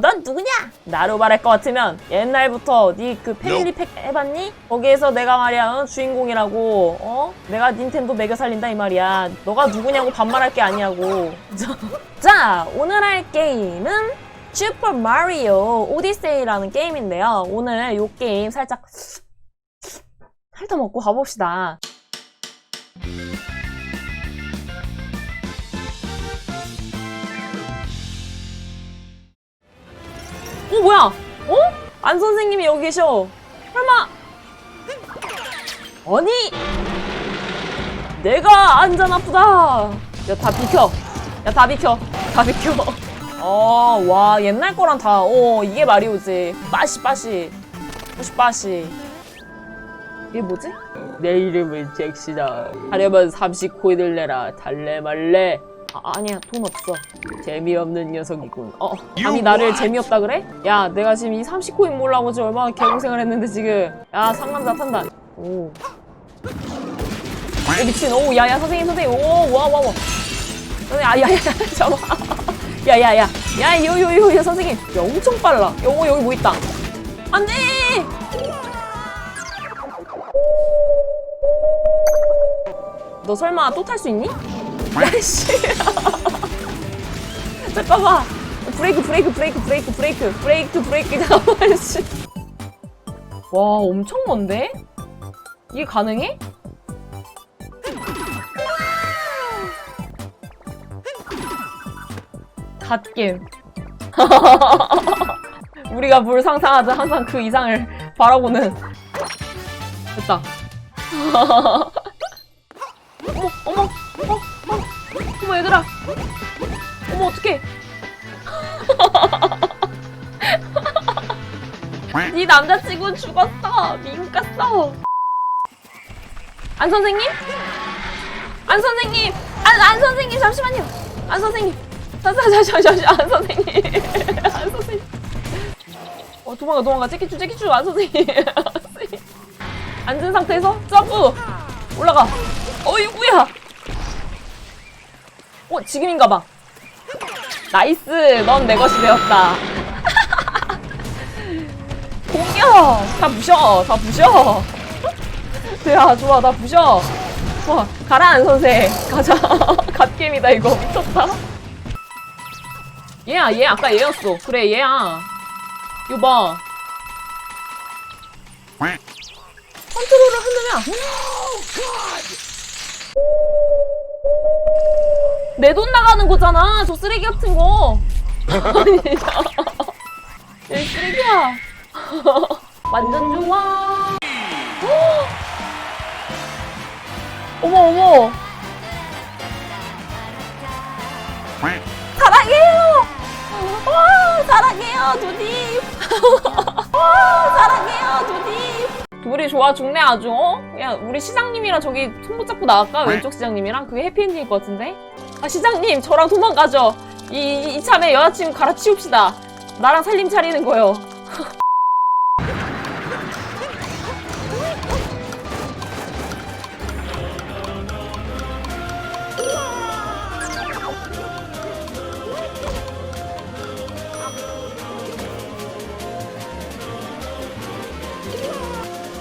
넌 누구냐? 나로 말할 것 같으면 옛날부터 네 그 패밀리 팩 해봤니? 거기에서 내가 말이야 어? 주인공이라고 어? 내가 닌텐도 매겨 살린다 이 말이야 너가 누구냐고 반말할 게 아니냐고 자 오늘 할 게임은 슈퍼 마리오 오디세이라는 게임인데요 오늘 요 게임 살짝 핥아먹고 가봅시다 어 뭐야? 어? 안 선생님이 여기 계셔. 설마? 아니? 내가 안전 아프다. 야 다 비켜. 야 다 비켜. 다 비켜. 어, 와 옛날 거랑 다. 어 이게 마리오지. 빠시 빠시. 빠시 빠시. 이게 뭐지? 내 이름은 잭시다. 하려면 30코인을 내라. 달래 말래. 아, 아니야 돈 없어. 재미없는 녀석이군. 어, 감히 나를 재미없다 그래? 야, 내가 지금 이 30코인 몰라고 지금 얼마나 개고생을 했는데 지금. 야, 상남자 탄다. 오. 오, 미친. 오, 야, 야, 선생님, 선생님. 오, 와, 와, 와. 선생님, 아, 야, 야, 야. 야, 야, 야. 야, 요, 요, 요, 요, 선생님. 야, 엄청 빨라. 야, 오, 여기 뭐 있다. 안 돼! 너 설마 또 탈 수 있니? 야씨. 잠깐만. 브레이크 브레이크 브레이크 브레이크 브레이크. 브레이크 브레이크. 잠깐만 씨. 와 엄청 먼데? 이게 가능해? 갓겜. 우리가 뭘 상상하자 항상 그 이상을 바라보는. 됐다. 어머 어머 어머 얘들아. 어머 어떡해. 네 남자친구 죽었어. 미국 갔어. 안 선생님? 안 선생님. 안, 안 선생님 잠시만요. 안 선생님. 잠시만 잠시만 잠시만 안 선생님. 안 선생님. 어 도망가 도망가. 안 선생님. 안 선생님. 앉은 상태에서 점프. 올라가. 어이구야 어 지금인가 봐. 나이스. 넌 내 것이 되었다. 공격 다 부셔. 다 부셔. 야 좋아. 나 부셔. 좋아 가라 안 선생. 가자. 갓게임이다 이거. 미쳤다. 얘야 얘 아까 얘였어. 그래 얘야. 이거 봐. 컨트롤을 흔들면 내 돈 나가는 거잖아. 저 쓰레기 같은 거. 아니, 얘 쓰레기야. 완전 좋아. 헉! 어머 어머. 사랑해요. 와 사랑해요 누님. 좋아 죽네 아주. 어? 야 우리 시장님이랑 저기 손 붙잡고 나갈까? 왼쪽 시장님이랑 그게 해피엔딩일 것 같은데. 아 시장님 저랑 도망가죠. 이, 이, 이참에 여자친구 갈아치웁시다. 나랑 살림 차리는 거요.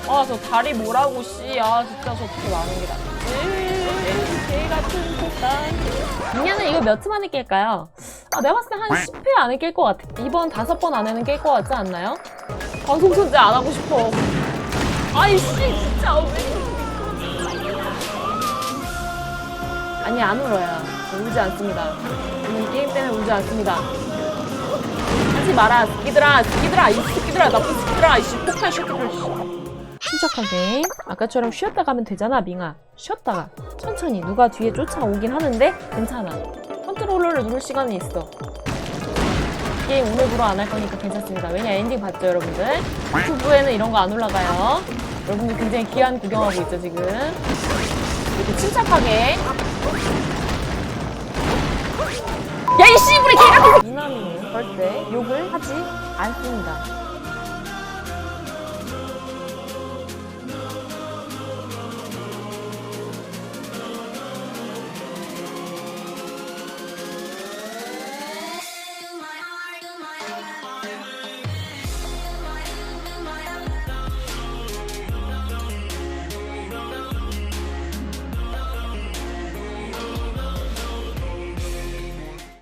아 저 다리 뭐라고 씨. 아 진짜 저 어떻게 많은 게 낫지? 개 같은 폭탄. 민야는 이거 몇 트 만에 깰까요? 아 내가 봤을 때 한 10회 안에 깰 것 같아. 이번 다섯 번 안에는 깰 것 같지 않나요? 방송 손재 안 하고 싶어. 아이 씨 진짜 왜? 아니 안 울어요. 저 울지 않습니다. 저는 게임 때문에 울지 않습니다. 하지 마라 스키들아 스키들아 이 스키들아 나쁜 스키들아 이씨 폭탄 슈트들 침착하게. 아까처럼 쉬었다 가면 되잖아 밍아. 쉬었다가. 천천히 누가 뒤에 쫓아오긴 하는데 괜찮아. 컨트롤러를 누를 시간이 있어. 게임 오늘부로 안 할 거니까 괜찮습니다. 왜냐 엔딩 봤죠 여러분들? 유튜브에는 이런 거 안 올라가요. 여러분들 굉장히 귀한 구경하고 있죠 지금? 이렇게 침착하게. 야이 씨부리 개같은 미나미는 절대 욕을 하지 않습니다